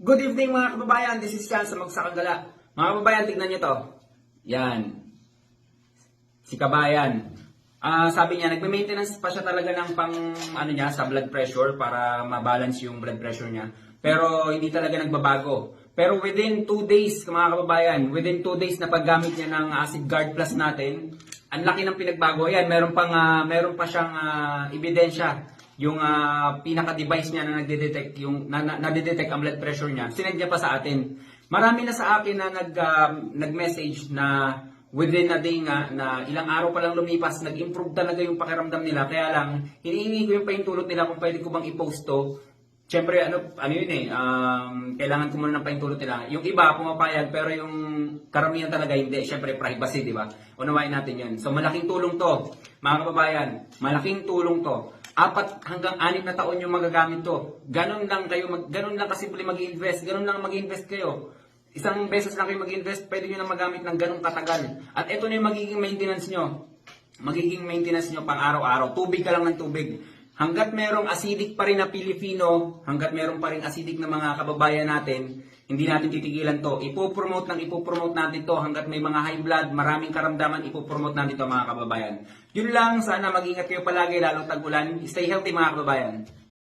Good evening mga kababayan, this is Chan sa Magsakagala. Mga kababayan, tignan nyo to. Yan. Si Kabayan. Ah, sabi niya, nagme-maintenance pa siya talaga ng pang ano niya sa blood pressure para ma-balance yung blood pressure niya. Pero hindi talaga nagbabago. Pero within 2 days, mga kababayan, within 2 days na paggamit niya ng Acid Guard Plus natin, ang laki ng pinagbago. Ayan, meron pang ah, meron pa siyang ah, ebidensya yung ah, pinaka-device niya na nagde-detect yung na, na, nade-detect ang blood pressure niya. Sinend niya pa sa atin. Marami na sa akin na nag ah, nag-message na within a day nga na ilang araw pa lang lumipas, nag-improve talaga yung pakiramdam nila. Kaya lang, hinihingi ko yung paintulot nila kung pwede ko bang i-post to. Siyempre, ano, ano yun eh, um, kailangan ko muna ng paintulot nila. Yung iba, pumapayag, pero yung karamihan talaga hindi. Siyempre, privacy, di ba? Unawain natin yun. So, malaking tulong to, mga kababayan. Malaking tulong to. Apat hanggang anim na taon yung magagamit to. Ganon lang kayo, mag, ganon lang kasimple mag-invest. Ganon lang mag-invest kayo. Isang beses lang kayo mag-invest, pwede nyo na magamit ng ganong katagal. At ito na yung magiging maintenance nyo. Magiging maintenance nyo pang araw-araw. Tubig ka lang ng tubig. Hanggat merong acidic pa rin na Pilipino, hanggat meron pa rin acidic na mga kababayan natin, hindi natin titigilan to. Ipopromote lang, ipopromote natin to hanggat may mga high blood, maraming karamdaman, ipopromote natin to mga kababayan. Yun lang, sana mag-ingat kayo palagi, lalong tag-ulan. Stay healthy mga kababayan.